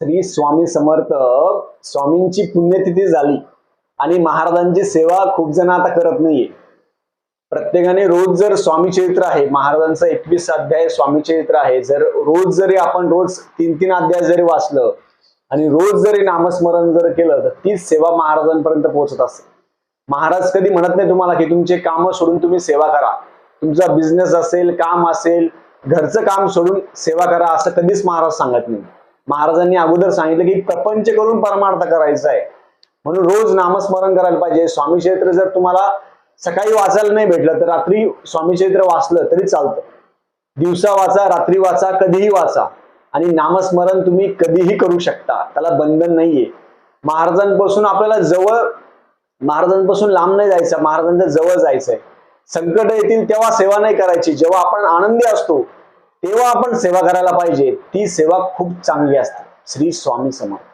श्री स्वामी समर्थ स्वामींची पुण्यतिथी झाली. आणि महाराजांची सेवा खूप जण आता करत नाहीये. प्रत्येकाने रोज जर स्वामी चरित्र आहे महाराजांचा एकवीस अध्याय स्वामी चरित्र आहे. जर रोज जरी आपण रोज तीन तीन अध्याय जरी वाचलं आणि रोज जरी नामस्मरण जर केलं तर तीच सेवा महाराजांपर्यंत पोहोचत असते. महाराज कधी म्हणत नाही तुम्हाला की तुमचे काम सोडून तुम्ही सेवा करा. तुमचा बिझनेस असेल काम असेल घरचं काम सोडून सेवा करा असं कधीच महाराज सांगत नाही. महाराजांनी अगोदर सांगितलं की प्रपंच करून परमार्थ करायचा आहे. म्हणून रोज नामस्मरण करायला पाहिजे. स्वामी क्षेत्र जर तुम्हाला सकाळी वाचायला नाही भेटलं तर रात्री स्वामी क्षेत्र वाचलं तरी चालतं. दिवसा वाचा रात्री वाचा कधीही वाचा. आणि नामस्मरण तुम्ही कधीही करू शकता. त्याला बंधन नाहीये. महाराजांपासून आपल्याला जवळ महाराजांपासून लांब नाही जायचं. महाराजांच्या जवळ जायचंय. संकट येतील तेव्हा सेवा नाही करायची. जेव्हा आपण आनंदी असतो तेव्हा आपण सेवा करायला पाहिजे. ती सेवा खूप चांगली असते. श्री स्वामी समर्थ.